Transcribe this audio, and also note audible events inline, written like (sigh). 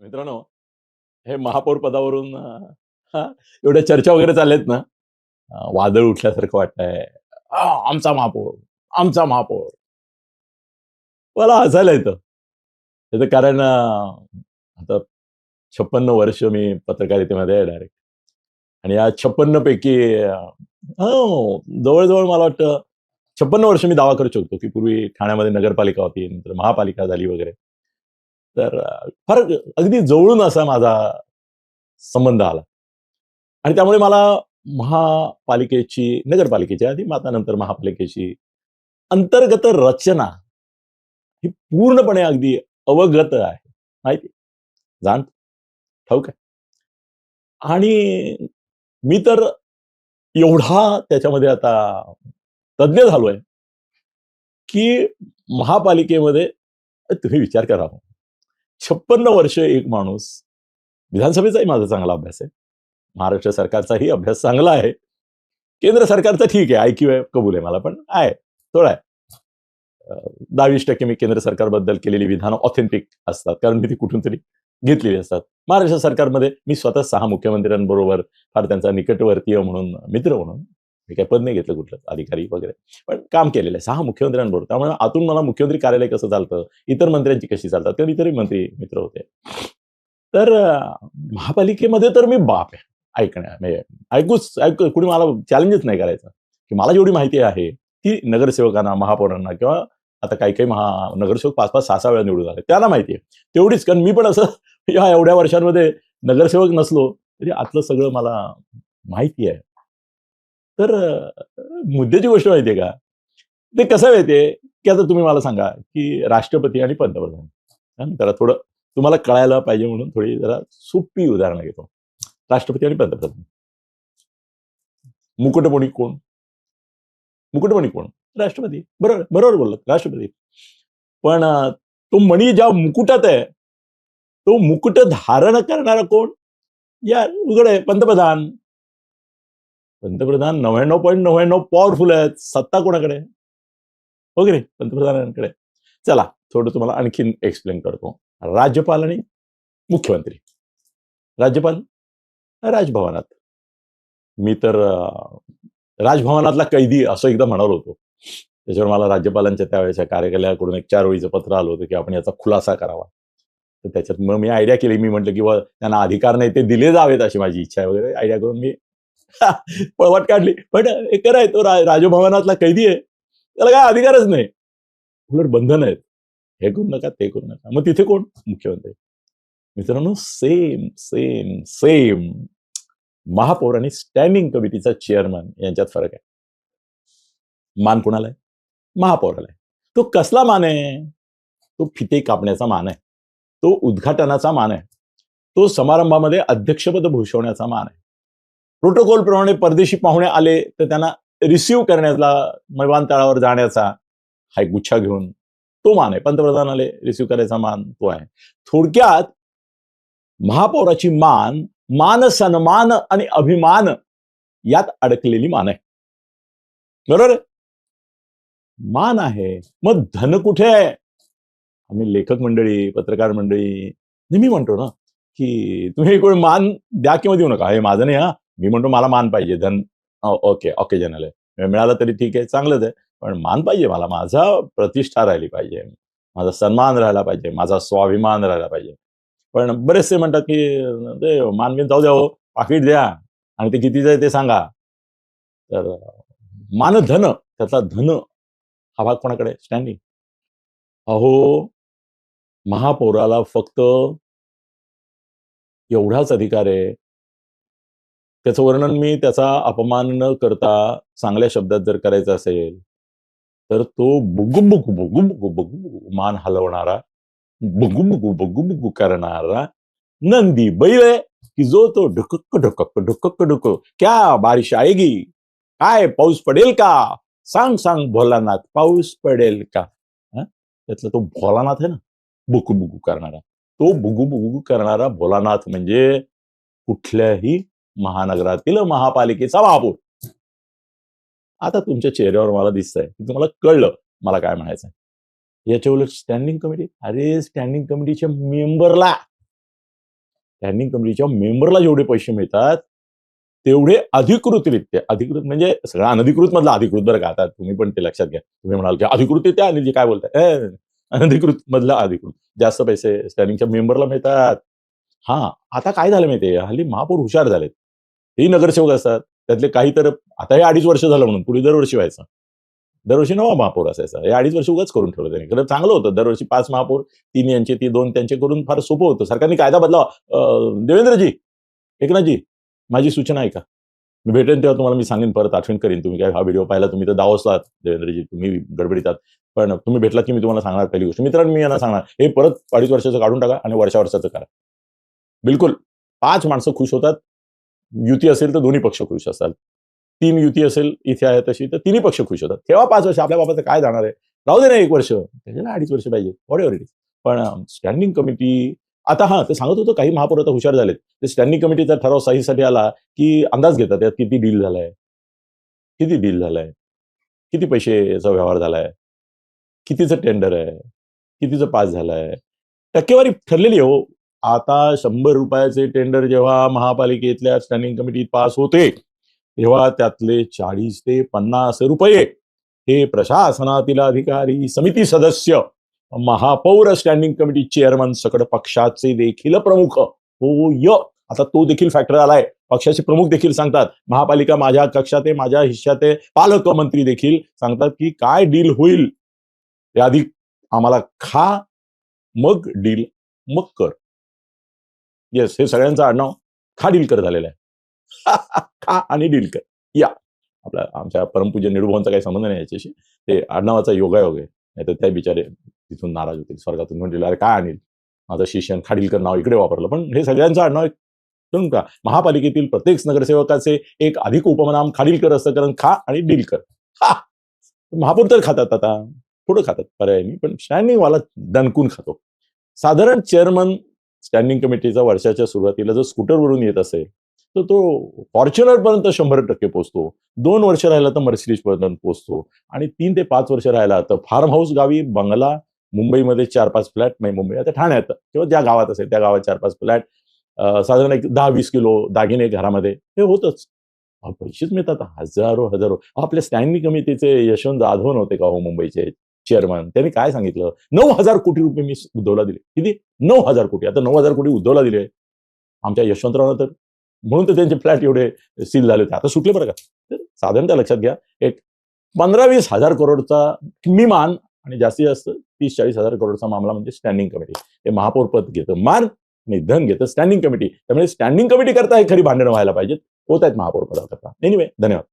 मित्रांनो हे महापौर पदावरून हा, एवढ्या चर्चा वगैरे चालल्यात ना वादळ उठल्यासारखं वाटतंय. आमचा महापौर आमचा महापौर. मला हसायला येतं. त्याचं कारण आता छप्पन्न वर्ष मी पत्रकारितेमध्ये आहे डायरेक्ट आणि या छप्पन्न पैकी हो, जवळजवळ मला वाटतं छप्पन्न वर्ष मी दावा करू शकतो की पूर्वी ठाण्यामध्ये नगरपालिका होती नंतर महापालिका झाली वगैरे. तर फार अगदी जवळून असा माझा संबंध आला. आणि त्यामुळे मला महापालिकेची नगरपालिकेची आधी माता नंतर महापालिकेची अंतर्गत रचना ही पूर्णपणे अगदी अवगत आहे. माहिती? जाण? ठाऊक आहे? आणि मी तर एवढा त्याच्यामध्ये आता तज्ज्ञ झालोय की महापालिकेमध्ये तुम्ही विचार करा हो. छप्पन्न वर्ष एक माणूस विधानसभेचाही माझा चांगला अभ्यास आहे. महाराष्ट्र सरकारचाही अभ्यास चांगला आहे. केंद्र सरकारचा ठीक आहे. ऐक्यू आहे कबूल आहे मला पण आहे थोडा आहे. दहावीस टक्के मी केंद्र सरकारबद्दल केलेली विधानं ऑथेंटिक असतात कारण मी ती कुठून तरी घेतलेली असतात. महाराष्ट्र सरकारमध्ये मी स्वतः सहा मुख्यमंत्र्यांबरोबर फार त्यांचा निकटवर्तीय म्हणून मित्र म्हणून मी काही पद नाही घेतलं कुठलं अधिकारी वगैरे. पण काम केलेलं आहे. सहा मुख्यमंत्र्यांबरोबर त्यामुळे आतून मला मुख्यमंत्री कार्यालय कसं चालतं इतर मंत्र्यांची कशी चालतात तर इतरही मंत्री मित्र होते. तर महापालिकेमध्ये तर मी बाप आहे ऐकण्या म्हणजे ऐकूच ऐकू कुणी मला चॅलेंजच नाही करायचं. की मला जेवढी माहिती आहे ती नगरसेवकांना महापौरांना किंवा आता काही काही महा नगरसेवक पाच पाच सहा सहा वेळा निवडून आले त्यांना माहिती आहे. तेवढीच कारण मी पण असं (laughs) या एवढ्या वर्षांमध्ये नगरसेवक नसलो तरी आतलं सगळं मला माहिती आहे. तर मुद्द्याची गोष्ट माहितीये का? ते कसं माहितीये? की आता तुम्ही मला सांगा की राष्ट्रपती आणि पंतप्रधान. जरा थोडं तुम्हाला कळायला पाहिजे म्हणून थोडी जरा सोपी उदाहरणं घेतो. राष्ट्रपती आणि पंतप्रधान. मुकुटमणी कोण? मुकुटमणी कोण? राष्ट्रपती. बरोबर बरोबर बोललात राष्ट्रपती. पण तो मणी ज्या मुकुटात आहे तो मुकुट धारण करणारा कोण? या उघड आहे पंतप्रधान. पंतप्रधान नव्याण्णव पॉईंट नव्याण्णव पॉवरफुल आहेत. सत्ता कोणाकडे? वगैरे हो पंतप्रधानांकडे. चला थोडं तुम्हाला आणखीन एक्सप्लेन करतो. राज्यपाल आणि मुख्यमंत्री. राज्यपाल राजभवनात. मी तर राजभवनातला कैदी असं एकदा म्हणालो होतो. त्याच्यावर मला राज्यपालांच्या त्यावेळेच्या कार्यकालयाकडून एक चार ओळीचं पत्र आलं होतं की आपण याचा खुलासा करावा. तर त्याच्यात मग मी आयडिया केली. मी म्हटलं की त्यांना अधिकार नाही ते दिले जावेत अशी माझी इच्छा आहे. वगैरे आयडिया करून मी पळवाट काढली पण हे खरं आहे तो राजभवनातला कैदी आहे. त्याला काय अधिकारच नाही. उलट बंधन आहेत. हे करू नका ते करू नका. मग तिथे कोण? मुख्यमंत्री. मित्रांनो सेम सेम सेम महापौर आणि स्टँडिंग कमिटीचा चेअरमन यांच्यात फरक आहे. मान कोणाला आहे? महापौराला आहे. तो कसला मान आहे? तो फिते कापण्याचा मान आहे. तो उद्घाटनाचा मान आहे. तो समारंभामध्ये अध्यक्षपद भूषवण्याचा मान आहे. प्रोटोकॉल प्रमाणे परदेशी पाहुणे आले तर त्यांना रिसिव्ह करण्याचा विमानतळावर जाण्याचा हा एक गुच्छा घेऊन तो मान आहे. पंतप्रधान आले रिसिव्ह करायचा मान तो आहे. थोडक्यात महापौराची मान मान सन्मान आणि अभिमान यात अडकलेली मान आहे. बरोबर? मान आहे. मग धन कुठे आहे? आम्ही लेखक मंडळी पत्रकार मंडळी नेहमी म्हणतो ना की तुम्ही कोण मान द्या किंवा देऊ नका. हे माझं नाही हा. मी म्हणतो मला मान पाहिजे धन. ओके ऑकेजनल आहे मिळालं तरी ठीक आहे चांगलंच आहे पण मान पाहिजे मला माझा प्रतिष्ठा राहिली पाहिजे माझा सन्मान राहिला पाहिजे माझा स्वाभिमान राहिला पाहिजे. पण बरेचसे म्हणतात की ते मान जाऊ द्या हो पाकिट द्या आणि ते कितीचं आहे ते सांगा. तर मान धन त्याचा धन हा भाग कोणाकडे? स्टँडिंग अहो महापौराला फक्त एवढाच अधिकार आहे त्याचं वर्णन मी त्याचा अपमान न करता चांगल्या शब्दात जर करायचं असेल तर तो बुगु बुगु बुगु मान हलवणारा बुगु बुगु करणारा नंदी बैल आहे की जो तो ढुकक ढुकक ढुकक ढुक क्या बारिश आएगी? काय पाऊस पडेल का? सांग सांग भोलानाथ पाऊस पडेल का? त्यातला तो भोलानाथ आहे ना बुकू बुकू करणारा. तो बुगू बुगू करणारा भोलानाथ म्हणजे कुठल्याही महानगरातील महापालिकेचा महापौर आता तुमच्या चेहऱ्यावर मला दिसतंय. की तुम्हाला कळलं मला काय म्हणायचं याच्या उलट स्टँडिंग कमिटी अरे स्टँडिंग कमिटीच्या मेंबरला स्टँडिंग कमिटीच्या मेंबरला जेवढे पैसे मिळतात तेवढे अधिकृतरित्या अधिकृत म्हणजे सगळं अनधिकृत मधला अधिकृत बरं का? आता तुम्ही पण ते लक्षात घ्या. तुम्ही म्हणाल की अधिकृत आणि जे काय बोलताय. अनधिकृत मधला अधिकृत. जास्त पैसे स्टँडिंगच्या मेंबरला मिळतात. हा आता काय झालं माहितीये? हल्ली महापौर हुशार झालेत. हेही नगरसेवक असतात. त्यातले काही तर आता हे अडीच वर्ष झालं म्हणून पुढे दरवर्षी व्हायचं. दरवर्षी नवा महापौर असायचा. हे अडीच वर्ष उगाच करून ठेवलं त्यांनी. खरं चांगलं होतं. दरवर्षी पाच महापौर तीन यांचे ती दोन त्यांचे करून फार सोपं होतं. सरकारने कायदा बदलावा. देवेंद्रजी एकनाथजी माझी सूचना आहे का मी भेटेन तेव्हा तुम्हाला मी सांगेन परत आठवण करीन तुम्ही काय हा व्हिडिओ पाहिला तुम्ही तर दावसलात देवेंद्रजी तुम्ही गडबडीतात पण तुम्ही भेटलात की मी तुम्हाला सांगणार पहिली गोष्ट. मित्रांनो मी यांना सांगणार. हे परत अडीच वर्षाचं काढून टाका आणि वर्षा वर्षाचं करा. बिलकुल. पाच माणसं खुश होतात. युती असेल तर दोन्ही पक्ष खुश असाल. तीन युती असेल इथे आहे तशी तर तिन्ही पक्ष खुश होतात. तेव्हा पाच वर्ष आपल्या बाबाचं काय जाणार आहे? राहू दे ना एक वर्ष. त्याच्याला अडीच वर्ष पाहिजे वॉट एव्हर इट इज पण स्टँडिंग कमिटी आता हा ते सांगत होतं काही महापौर आता हुशार झालेत. ते स्टँडिंग कमिटीचा ठराव साहीसाठी आला की अंदाज घेतात यात किती डील झालाय. किती डील झालाय. किती पैसे याचा व्यवहार झालाय. कितीचं टेंडर आहे. कितीचं पास झालंय. टक्केवारी ठरलेली आहे हो. आता शंभर रुपयाचे टेंडर जेव्हा महापालिकेतल्या स्टँडिंग कमिटीत पास होते तेव्हा त्यातले चाळीस ते पन्नास रुपये हे प्रशासनातील अधिकारी समिती सदस्य महापौर स्टँडिंग कमिटी चेअरमन सकड पक्षाचे देखील प्रमुख. हो य. आता तो देखील फॅक्टर आलाय. पक्षाचे प्रमुख देखील सांगतात. महापालिका माझ्या कक्षात आहे माझ्या हिश्श्यात आहे पालकमंत्री देखील सांगतात की काय डील होईल. आधी आम्हाला खा मग डील मग कर. येस हे सगळ्यांचं आडनाव खा डीलकर झालेलं आहे. (laughs) खा आणि डीलकर. या. आपला आमच्या परमपूज्य निडूभाऊंचा काही संबंध नाही याच्याशी. ते आडनावाचा योगायोग आहे. नाही तर त्या बिचारे तिथून नाराज होतील स्वर्गातून म्हणतील अरे काय आणील माझं शिष्यन खाडीलकर नाव इकडे वापरलं. पण हे सगळ्यांचं आडनाव आहे. का? महापालिकेतील प्रत्येक नगरसेवकाचे एक अधिक उपमनाम खाडीलकर असतं कारण खा आणि डीलकर. हा! महापौर तर खातात आता. थोडं खातात. पर्याय मी पण स्टँडिंग दणकून खातो. साधारण चेअरमन स्टँडिंग कमिटीचा वर्षाच्या सुरुवातीला जर स्कूटरवरून येत असेल तर तो फॉर्च्युनर पर्यंत शंभर टक्के पोचतो दोन वर्ष राहिला तर मर्सिडीज पर्यंत पोहोचतो. आणि तीन ते पाच वर्ष राहिला तर फार्म हाऊस गावी बंगला मुंबईमध्ये चार पाच फ्लॅट नाही मुंबई आता ठाण्यात किंवा ज्या गावात असेल त्या गावात चार पाच फ्लॅट साधारण एक दहा वीस किलो दागिने घरामध्ये हे होतच. पैसेच मिळतात हजारो हजारो. आपल्या स्टँडिंग कमिटीचे यशवंत जाधव नव्हते का हो मुंबईचे? चेअरमन त्यांनी काय सांगितलं? नऊ हजार कोटी रुपये मी उद्धवला दिले. किती? नऊ हजार कोटी. आता नऊ हजार कोटी उद्धवला दिले. आमच्या यशवंतरावनं तर. म्हणून तर त्यांचे फ्लॅट एवढे सील झाले होते. आता सुटले बरं का? तर साधारणतः लक्षात घ्या. एक पंधरा वीस हजार करोडचा किमान आणि जास्तीत जास्त तीस चाळीस हजार करोडचा मामला म्हणजे स्टँडिंग कमिटी हे महापौर पद घेतं मान आणि धन घेतं स्टँडिंग कमिटी त्यामुळे स्टँडिंग कमिटी करता हे खरी भांडणं व्हायला पाहिजेत. होत आहेत महापौर पदाकरता एनिवे धन्यवाद.